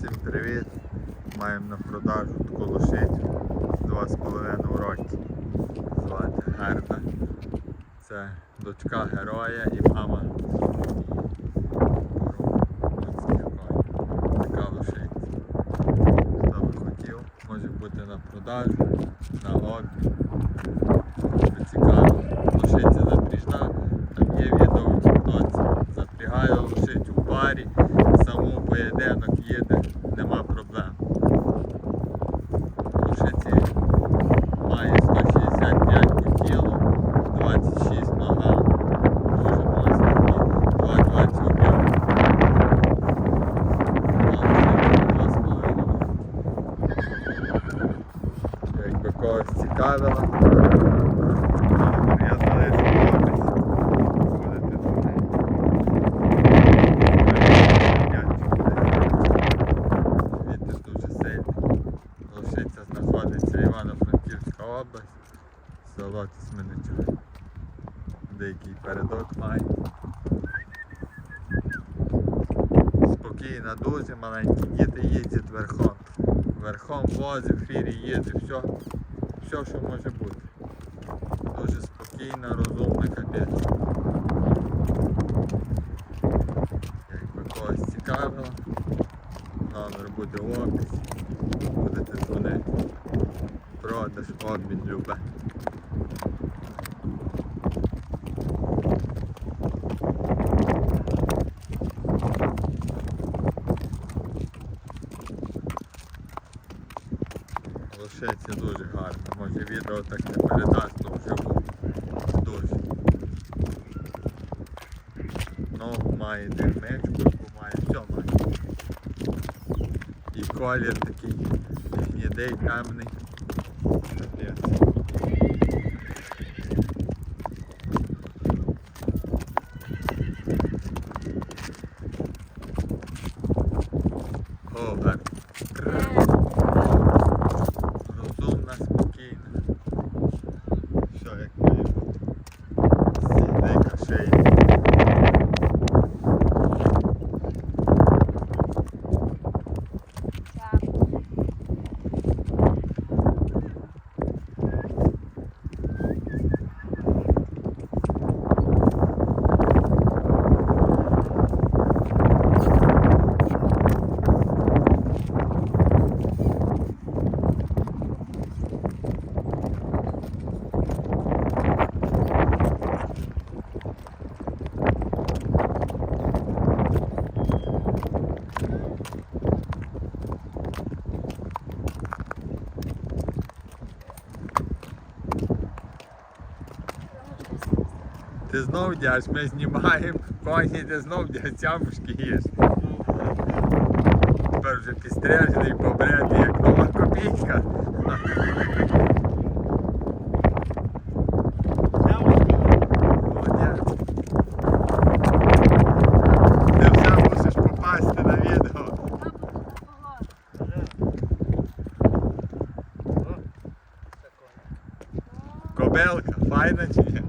Всім привіт! Маємо на продажу таку лошицю з 2,5 роки. Звати Герда. Це дочка героя і мама. Така лошиця. Хто би хотів, може бути на продажу, на обмін. Цікаво. Лошиця запряжна, там є відео в тіктоці. Запрягає лошицю в парі, саму поєдинок їде, село Тисменичок. Деякий передок має. Спокійна дуже, маленькі діти їздять верхом. Верхом возить, в фірі їде, все, все, що може бути. Дуже спокійна, розумна капець. Якби когось цікавило, номер буде в описі. Будете дзвонити. Продаж, обмін, любе. Лошиця дуже гарна. Може відео так не передасть, але вживу. Дуже. Ногу має дермичку, яку має, все має. І колір такий гнідий, темний. Капець. О, так. Розумна, спокійна. Все як має бути. Сідейка шиї. Ти знов дядь, ми знімаємо коні, ти знов дядь тямушки їш. Тепер вже підстрижений, побритий, як нова копійка. Кобелка, файна чи ні?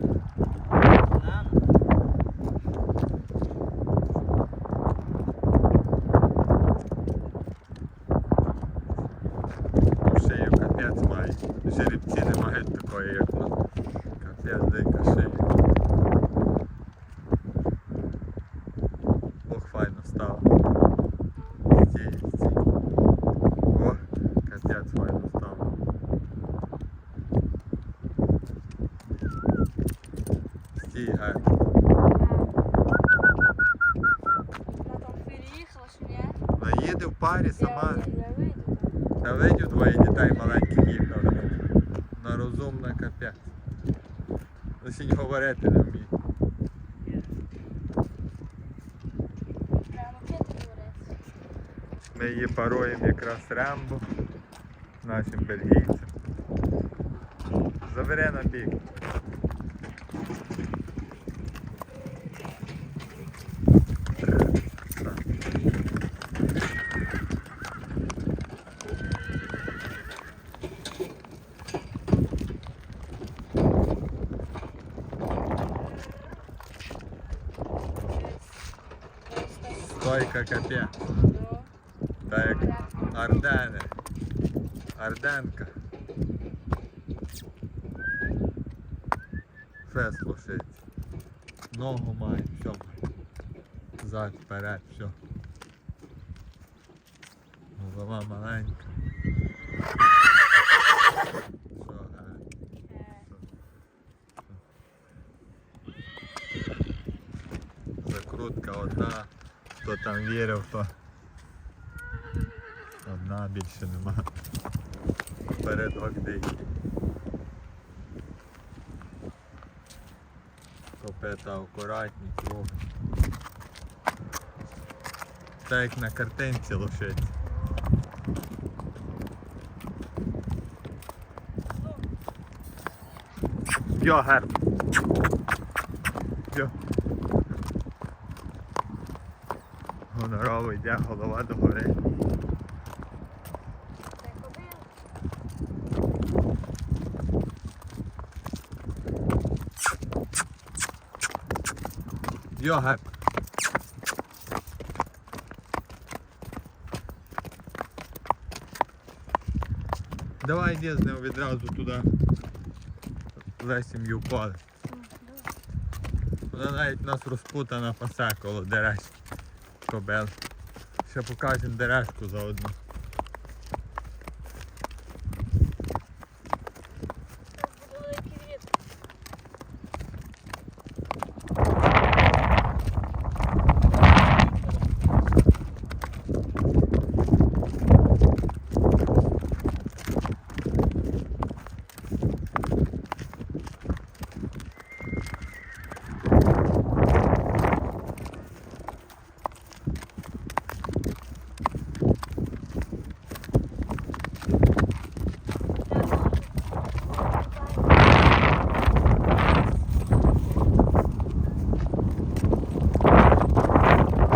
Шею капець має. Жеребці не мають такої, як на дика шия. Ох, файно стало. Стій, стій. О, капець файно стало. Стій, гай. Вона їде в парі сама. Я видів двоє дітей маленьких їхали. Капець. Лише говорити не вміє. Ми її паруємо якраз Рембо нашим бельгійцям. Забере на бік. Стойка капець. Та як Ардени. Арденка. Фест лошиці. Ногу має, все. Зад, вперед, все. Голова маленька. Закрутка одна, хто там вірив, то одна більше нема. Передок дикий. Копита акуратні, круг. Так як на картинці лошиці. Йо, герб. Йо. Гонорово йде голова до гори. Це кобила. Йо, герб. Давай йди з ним відразу туди. За сім'ю поле. Вона навіть нас розпутана пасе коло дерев. Кобел. Ще покажемо дерешку заодно.